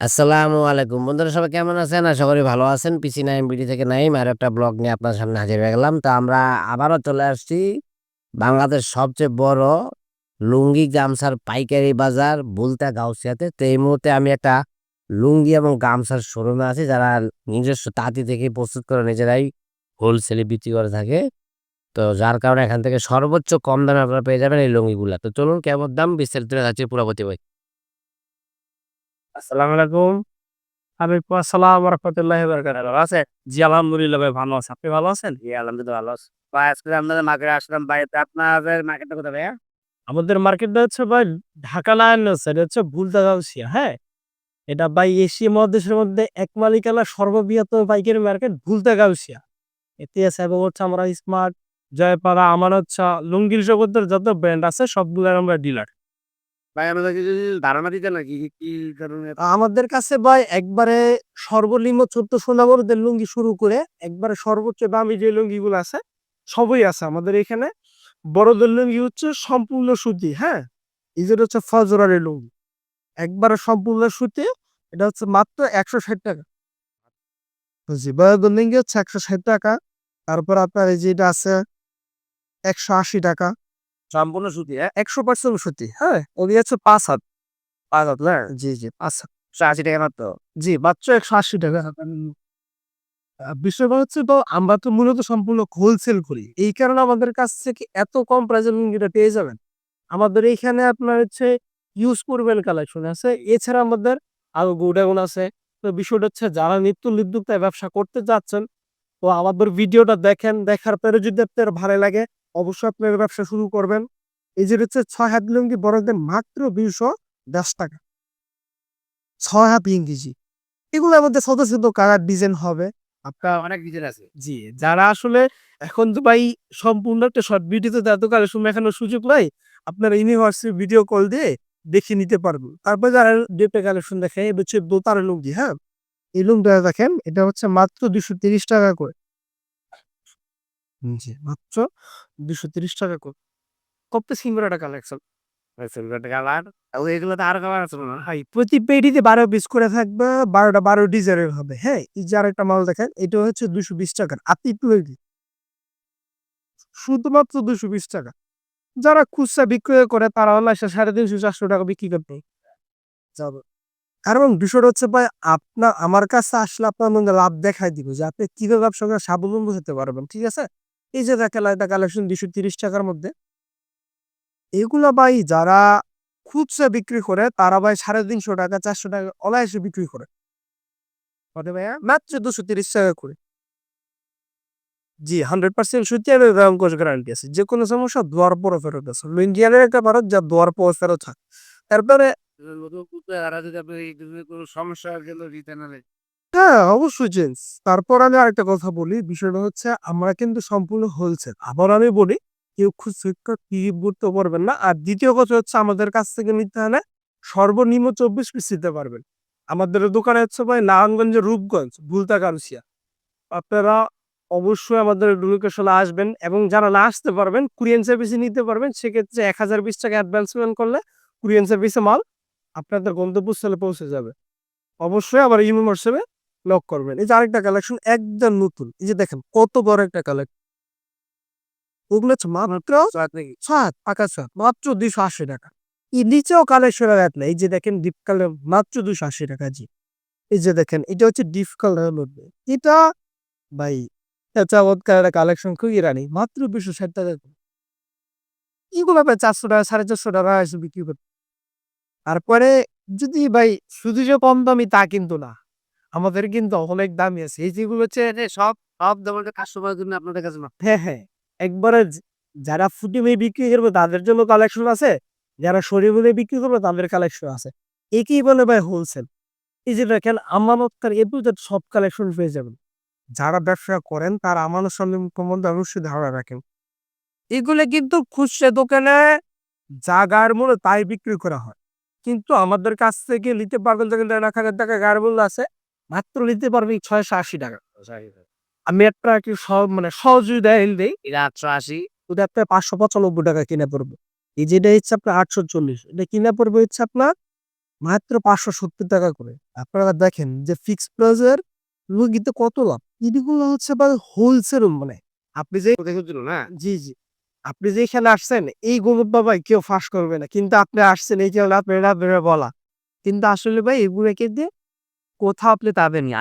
আসসালামু আলাইকুম। বন্ধুরা, সবাই কেমন আছেন? আশা করি ভালো আছেন। পিসি নাইম, বিডি থেকে নাইম আর একটা ব্লগ নিয়ে আপনার সামনে হাজির হয়ে গেলাম। তো আমরা আবারও চলে আসছি বাংলাদেশ সবচেয়ে বড় লুঙ্গি গামছার পাইকারি বাজার বুলতা গাউসিয়াতে। তো এই মুহূর্তে আমি একটা লুঙ্গি এবং গামছার শোরুমে আছি। যারা নিজস্ব তাঁতি থেকে প্রস্তুত করে নিজেরাই হোলসেলে বিক্রি করে থাকে। তো যার কারণে এখান থেকে সর্বোচ্চ কম দামে আপনারা পেয়ে যাবেন এই লুঙ্গিগুলা। তো চলুন কেমন দাম বিস্তারিত যাচ্ছে পুরাপতি ভাই আসসালামু আলাইকুম। আসসালাম রহমতুল্লাহ ভালো আছে জি আলহামদুলিল্লাহ ভাই ভালো আছে। আপনি ভালো আছেন? জি আলহামদুলিল্লাহ ভালো। ভাই আজকে আপনাদের মার্কেটে আসলাম বাড়িতে আপনাদের মার্কেটটা কোথায় ভাইয়া? আমাদের মার্কেটটা হচ্ছে ভাই ঢাকা সাইড হচ্ছে ভুলতা গাউসিয়া হ্যাঁ? এটা ভাই এশিয়া মহাদেশের মধ্যে এক মালিকানা সর্ববৃহত্তম পাইকারি মার্কেট ভুলতা গাউসিয়া এতে আছে এবং হচ্ছে আমরা স্মার্ট জয়পাড়া আমার হচ্ছে লুঙ্গির জগতের যত ব্র্যান্ড আছে সবগুলোর আমরা ডিলার। ভাই আমাদেরকে যদি ধারণা দিতেন নাকি কি- কারণে আমাদের কাছে ভাই, একবারে সর্বনিম্ন চোদ্দশো নম্বরদের লুঙ্গি শুরু করে একবারে সর্বোচ্চ দামি যে লুঙ্গিগুলো আছে, সবই আছে আমাদের এখানে। বড়দের লুঙ্গি হচ্ছে সম্পূর্ণ সুতি হ্যাঁ? যেটা হচ্ছে ফজরারের লুঙ্গি। একবারে সম্পূর্ণ সুতি, এটা হচ্ছে মাত্র একশো ষাট টাকা। বুঝছি? বড়দের লুঙ্গি হচ্ছে একশো ষাট টাকা, তারপর আপনার এই যেটা আছে একশো আশি টাকা। সম্পূর্ণ সুতি হ্যাঁ? একশো পার্সেন্ট সুতি হ্যাঁ? ওই হচ্ছে পাঁচ হাত। পাঁচ হাত হ্যাঁ জি জি পাঁচ হাত। একশো আশি টাকা মাত্র। জি মাত্র একশো আশি টাকা। বিষয়টা হচ্ছে তো আমরা তো মূলত সম্পূর্ণ হোলসেল করি। এই কারণে আমাদের কাছ থেকে এত কম প্রাইসে লুঙ্গিটা পেয়ে যাবেন। আমাদের এইখানে আপনার হচ্ছে ইউজ করবেন কালেকশন আছে। এছাড়া আমাদের আরও গোডাউন আছে। তো বিষয়টা হচ্ছে যারা নিত্য উদ্যোক্তায় ব্যবসা করতে যাচ্ছেন তো আমাদের ভিডিওটা দেখেন দেখার পরে যদি আপনার ভালো লাগে অবশ্যই আপনার ব্যবসা শুরু করবেন। এই যে হচ্ছে ছয় হাত লুঙ্গি বড়দের মাত্র দুইশো দশ টাকা। ছয় হাত ইংরেজি এগুলোর মধ্যে ছোট ছোট কালার ডিজাইন হবে। আপনার অনেক ডিজাইন আছে। জি, যারা আসলে এখন তো ভাই সম্পূর্ণ একটা শর্ট ভিডিওতে এত কালেকশন সুযোগ নাই। আপনারা ইউনিভার্সিটি ভিডিও কল দিয়ে দেখে নিতে পারবেন। তারপর যারা ডেপে কালেকশন দেখে এটা হচ্ছে দোতার লুঙ্গি হ্যাঁ? এই লুঙ্গটা দেখেন, এটা হচ্ছে মাত্র দুশো তিরিশ টাকা করে। জি মাত্র দুশো তিরিশ টাকা করে কত সুন্দর একটা কালেকশন কালার এগুলো তো আরও কালার আছে না ভাই প্রতি পেটিতে বারো পিস করে থাকবে বারোটা বারো ডিজাইনের হবে হ্যাঁ? এই যে আরেকটা মাল দেখেন এটা হচ্ছে দুশো বিশ টাকার আতি টুয়েলভি শুধুমাত্র দুশো বিশ টাকা। যারা খুচরা বিক্রয় করে তারা অনলাইন সাড়ে তিনশো চারশো টাকা বিক্রি করতে যাবে। কারণ বিষয়টা হচ্ছে ভাই আপনার আমার কাছে আসলে আপনার মধ্যে লাভ দেখাই দিব যে আপনি কীভাবে ব্যবসা করে স্বাবলম্বী হতে পারবেন ঠিক আছে? এই যে দেখেন একটা কালেকশন দুশো তিরিশ টাকার মধ্যে। এগুলো ভাই যারা খুচরা বিক্রি করে, তারা ভাই সাড়ে তিনশো টাকা, চারশো টাকা অনায়াসে বিক্রি করে। ভাইয়া মাত্র দুশো তিরিশ টাকা করে। জি, হান্ড্রেড পার্সেন্ট সত্যি আমি গ্যারান্টি আছে। যে কোনো সমস্যা, দোয়ার পরে ফেরত আছে ইন্ডিয়ানের একটা ভারত যা দোয়ার পর ফেরত থাকে। তারপরে কোনো সমস্যা হ্যাঁ অবশ্যই চেঞ্জ তারপর আমি আরেকটা কথা বলি, বিষয়টা হচ্ছে আমরা কিন্তু সম্পূর্ণ হোলসেল আবার আমি বলি, কেউ খুচরা কি করতে পারবেন না। আর দ্বিতীয় কথা হচ্ছে আমাদের কাছ থেকে নিতে হলে সর্বনিম্ন চব্বিশ পিস নিতে পারবেন। আমাদের দোকানে হচ্ছে ভাই নারায়ণগঞ্জের রূপগঞ্জ, ভুলতা কারুসিয়া আপনারা অবশ্যই আমাদের লোকেশনে আসবেন এবং যারা না আসতে পারবেন, কুরিয়ান সার্ভিসে নিতে পারবেন, সেক্ষেত্রে এক হাজার বিশ টাকা অ্যাডভান্স পেমেন্ট করলে কুরিয়ান সার্ভিসে মাল আপনাদের গন্তব্যস্থলে পৌঁছে যাবে। অবশ্যই আবার ইমো হোয়াটসঅ্যাপে লক করবেন। এই যে আরেকটা কালেকশন একদম নতুন। এই যে দেখেন কত বড় একটা কালেকশন ওগুলো হচ্ছে মাত্র পাকা দুইশো আশি টাকা। এই নিচেও কালেকশন এক না এই যে দেখেন ডিপ কালার মাত্র দুইশো আশি টাকা জি। এই যে দেখেন এটা হচ্ছে ডিপ কালার মধ্যে। এটা ভাই চমৎকার একটা কালেকশন খুবই রানি। মাত্র দুশো ষাট টাকা। এগুলো ভাই চারশো টাকা সাড়ে চারশো টাকা এসে বিক্রি করতে। তারপরে যদি ভাই শুধু যে কম দামি তা কিন্তু না। আমাদের কিন্তু অনেক দামি আছে। এই যেগুলো হচ্ছে সব সব ধরনের কাস্টমারের জন্য আপনাদের কাছে হ্যাঁ হ্যাঁ। একবারে যারা ফুটি মেয়ে বিক্রি করবে তাদের জন্য কালেকশন আছে। যারা শরীর বিক্রি করবে তাদের কালেকশন আছে। একই বলে ভাই হোলসেল এই যে দেখেন আমানতকার এ জেড সব কালেকশন পেয়ে যাবেন। যারা ব্যবসা করেন তারা আমানত সম্বন্ধে অবশ্যই ধারণা রাখেন। এগুলো কিন্তু খুচরা দোকানে জাগার মূল্য তাই বিক্রি করা হয়। কিন্তু আমাদের কাছ থেকে নিতে পারবেন যখন এক হাজার টাকা গায়ের মূল্য আছে মাত্র নিতে পারবে ছয়শো আশি টাকা। আমি একটা কি সব মানে সহযোগিতা দিই এটা আটশো আশি। ওটা আপনার পাঁচশো পঁচানব্বই টাকা কিনে পড়বে। এই যেটা হচ্ছে আপনার আটশো চল্লিশ এটা কিনে পড়বে হচ্ছে আপনার মাত্র পাঁচশো সত্তর টাকা করে। আপনারা দেখেন যে ফিক্সড প্রাইজের মুরগিতে কত লাভ। এগুলো হচ্ছে বা হোলসেল মানে আপনি যে না? জি জি। আপনি যে এখানে আসছেন এই গরুর বাবাই কেউ ফাঁস করবে না। কিন্তু আপনি আসছেন এই যে রাত বেড়া বেড়া বলা। কিন্তু আসলে ভাই এগুলোকে দিয়ে কোথাও আপনি পাবেন না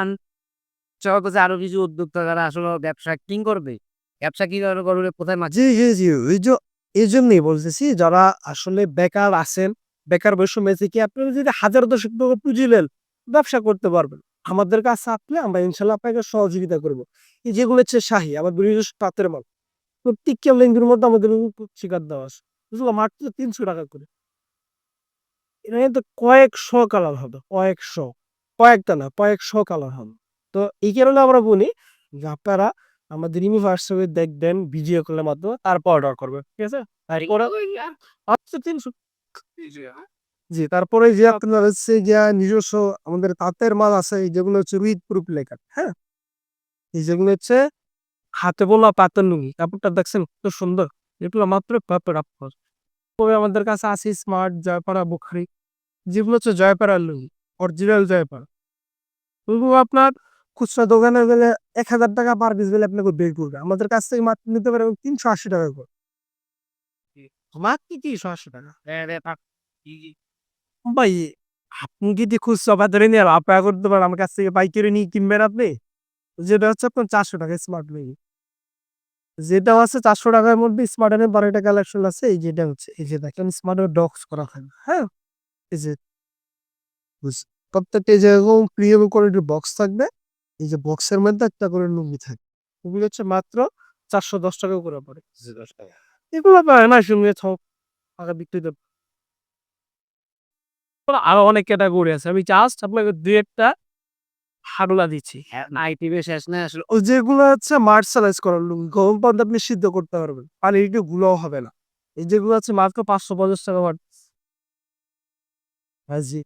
চল কাছে আরও কিছু উদ্যোক্তা যারা আসলে ব্যবসা কিং করবে? ব্যবসা কি করবে? কোথায় মাছ জি জি জি। ওই যে, এই জন্যই বলতেছি, যারা আসলে বেকার আছেন, বেকার বসে মেয়েছে কি আপনি যদি হাজার দশক টাকা পুঁজি নেন ব্যবসা করতে পারবেন। আমাদের কাছে আপনি আমরা ইনশাল্লাহ আপনাকে সহযোগিতা করব। এই যেগুলো হচ্ছে শাহী আবার ব্রিটিশ পাতের মাল। প্রত্যেকটা লেঙ্গুর মধ্যে আমাদের শিকার দেওয়া আছে। বুঝলো? মাত্র তিনশো টাকা করে। এটা কিন্তু কয়েকশো কালার হবে, কয়েকশো। কয়েকটা না কয়েকশো কালার হবে তো এই কারণে আমরা বলি যে আপনারা আমাদের ইউনিভার্সিটি দেখবেন ভিডিও কলের মাধ্যমে তারপর অর্ডার করবে ঠিক আছে? আচ্ছা তিনশো জি তারপরে যে আপনার হচ্ছে যে নিজস্ব আমাদের তাঁতের মাল আছে যেগুলো হচ্ছে উইথ প্রুফ লেখা হ্যাঁ? এই যেগুলো হচ্ছে হাতে বোনা পাতের লুঙ্গি কাপড়টা দেখছেন কত সুন্দর? এগুলো মাত্র পেপার আপনার তবে আমাদের কাছে আছে স্মার্ট জয়পাড়া বুখারি যেগুলো হচ্ছে জয়পাড়ার লুঙ্গি। অরিজিনাল জয়পাড়া ওগুলো আপনার খুচরা দোকানে গেলে এক হাজার টাকা পার পিস গেলে আপনাকে বের করবে। আমাদের কাছ থেকে মাত্র নিতে পারে তিনশো আশি টাকা করে। মাত্র তিনশো আশি টাকা? ভাই আপনি যদি খুচরা বাজারে নিয়ে করতে পারেন আমার কাছ থেকে পাইকারি নিয়ে কিনবেন আপনি। যেটা হচ্ছে আপনার চারশো টাকা স্মার্ট মিনি যেটা আছে চারশো টাকার মধ্যে স্মার্টের বারোটা কালেকশন আছে। এই যেটা হচ্ছে এই যে দেখেন স্মার্টের ডক্স করা হয় হ্যাঁ? এই যে প্রত্যেকটা এই যে এরকম প্রিমিয়াম কোয়ালিটির বক্স থাকবে। এই যে বক্সের মধ্যে একটা করে লুঙ্গি থাকে। ওগুলো হচ্ছে মাত্র চারশো দশ টাকা করে পড়ে। এগুলো পায় না সঙ্গে সব টাকা বিক্রি আরও অনেক ক্যাটাগরি আছে। আমি জাস্ট আপনাকে দুই একটা হাগলা দিচ্ছি। আইটিভি শেষ না আসলে। ও যেগুলো হচ্ছে মার্শালাইজ করার লুঙ্গি গরম পানিতে আপনি সিদ্ধ করতে পারবেন। পানি একটু গুলোও হবে না। এই যেগুলো আছে মাত্র পাঁচশো পঞ্চাশ টাকা মার জি।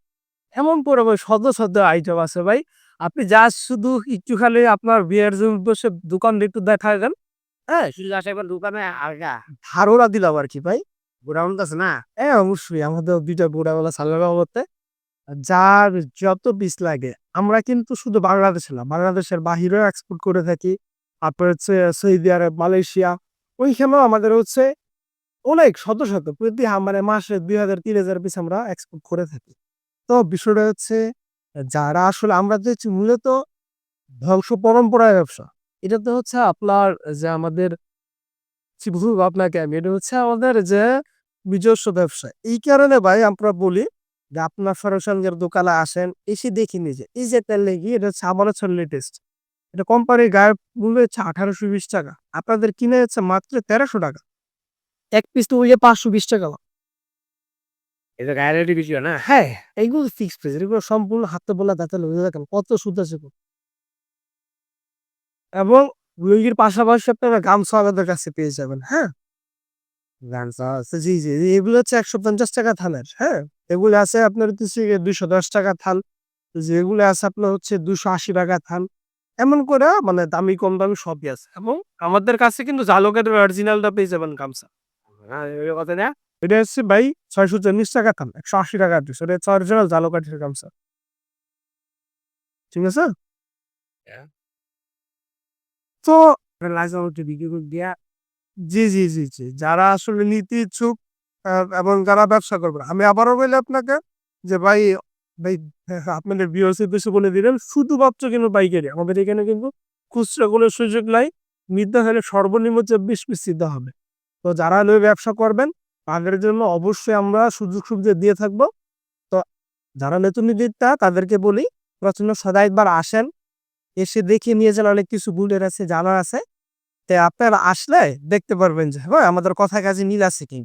এমন করে ভাই সদ্য সদ্য আইটেম আছে ভাই। আপনি যা শুধু একটু খালি আপনার বিয়ের জন্য বসে দোকান একটু দেখা দেন। হ্যাঁ? শুধু আসে একবার দোকানে ধারণা দিলাম আর কি ভাই। আছে না? হ্যাঁ অবশ্যই আমাদের দুইটা বুড়াবেলা সালামা হতে যার যত পিস লাগে আমরা কিন্তু শুধু বাংলাদেশে না বাংলাদেশের বাহিরেও এক্সপোর্ট করে থাকি। তারপর হচ্ছে সৌদি আরব মালয়েশিয়া ওইখানেও আমাদের হচ্ছে অনেক শত শত প্রতি মানে মাসে দুই হাজার তিন হাজার পিস আমরা এক্সপোর্ট করে থাকি। তো বিষয়টা হচ্ছে, যারা আসলে আমরা তো হচ্ছে মূলত ধ্বংস পরম্পরায় ব্যবসা, এটা তো হচ্ছে আপনার যে আমাদের আপনাকে আমি, এটা হচ্ছে আমাদের যে নিজস্ব ব্যবসা। এই কারণে ভাই আমরা বলি যে আপনার সরসঙ্গের দোকানে আসেন, এসে দেখে নিজে এই যে তেল লেগে, এটা হচ্ছে আমার হচ্ছে লেটেস্ট এটা কোম্পানির গায়ে মূল্য হচ্ছে আঠারোশো বিশ টাকা। আপনাদের কিনে হচ্ছে মাত্র তেরোশো টাকা। এক পিস তো ওই পাঁচশো বিশ টাকা। এটা গায়ের বিষয় না? হ্যাঁ এইগুলো ফিক্স প্রাইস এগুলো সম্পূর্ণ হাতে বলা দাঁতে দেখেন কত সুদ আছে এবং লুঙ্গির পাশাপাশি আপনারা গামছা আমাদের কাছে পেয়ে যাবেন হ্যাঁ? গামছা আছে। জি জি জি, এগুলো হচ্ছে একশো পঞ্চাশ টাকা থানের হ্যাঁ? এগুলো আছে আপনার হচ্ছে দুইশো দশ টাকা থান। যেগুলো আছে আপনার হচ্ছে দুশো আশি টাকা থান। এমন করে মানে দামি কম দামি সবই আছে। এবং আমাদের কাছে কিন্তু জালকের অরিজিনালটা পেয়ে যাবেন গামছা। হ্যাঁ, কথা না? এটা হচ্ছে ভাই ছয়শো চল্লিশ টাকা থান একশো আশি টাকা দিচ্ছে এটা হচ্ছে অরিজিনাল জালকাঠির গামছা। ঠিক আছে? তো লাইসেন্স বিক্রি করে দেয়া জি জি জি জি যারা আসলে নীতি ইচ্ছুক এবং যারা ব্যবসা করবে আমি আবারও বলি আপনাকে যে ভাই ভাই আপনাদের বিওসি বেশি বলে দিলেন শুধু শুধুমাত্র কিন্তু পাইকারি আমাদের এখানে কিন্তু খুচরা কোনো সুযোগ নাই নিতে হলে সর্বনিম্ন চব্বিশ পিস দিতে হবে। তো যারা হলে ব্যবসা করবেন তাদের জন্য অবশ্যই আমরা সুযোগ সুবিধা দিয়ে থাকব। তো যারা নতুন নিদিতা তাদেরকে বলি প্রচণ্ড সদা একবার আসেন, এসে দেখে নিয়ে যান অনেক কিছু বুলের আছে জানার আছে। তো আপনারা আসলে দেখতে পারবেন যে হ্যাঁ আমাদের কথা কাজে মিল আছে কি।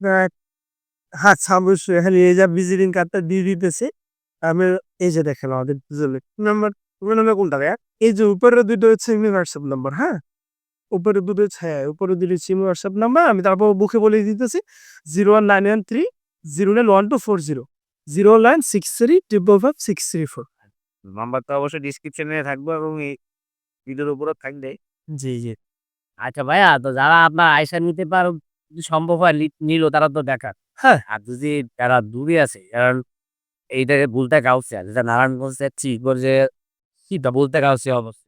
হ্যাঁ অবশ্যই এই যে কার্ডটা দিয়ে দিতেছি। আমি এই যে দেখেন আমাদের নাম্বার এই যে উপরে দুটো হচ্ছে হোয়াটসঅ্যাপ নাম্বার হ্যাঁ? উপরে দুটো হচ্ছে হ্যাঁ উপরে দুটো সিম হোয়াটসঅ্যাপ নাম্বার আমি তারপর বুকে বলে দিতেছি zero one nine one three zero nine one two four zero zero nine six three triple five six three four number তো অবশ্যই ডিসক্রিপশনে থাকবে এবং এই ভিডিওর উপরে থাকবে। জি জি। আচ্ছা ভাইয়া তো যারা আপনার আয়সা নিতে পারো সম্ভব হয় নিলো তারা তো দেখার। হ্যাঁ। আর যদি যারা দূরে আছে কারণ এইটাকে বলতে কাউছে আর যেটা নারায়ণগঞ্জে চিকগঞ্জে কিটা বলতে কাউছে অবস্থা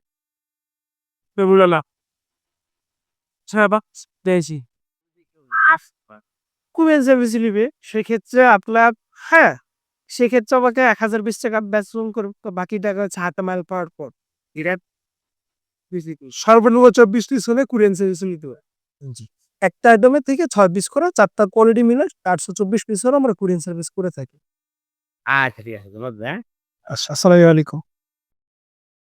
বেবুলা না বা পেয়েছি কুমেন সার্ভিস সেক্ষেত্রে আপনার হ্যাঁ সেক্ষেত্রে আমাকে এক হাজার বিশ টাকা বেতন করে বাকি টাকা হচ্ছে হাতে মাল পাওয়ার পর। এটা সর্বনিম্ন চব্বিশ পিস হলে কুরিয়ান সার্ভিস নিতে হবে একটা আইটেমের থেকে ছয় পিস করে চারটা কোয়ালিটি মিলে আটশো চব্বিশ পিস হলে আমরা কুরিয়ান সার্ভিস করে থাকি। আচ্ছা ঠিক আছে ধন্যবাদ হ্যাঁ। আচ্ছা আসসালামু আলাইকুম।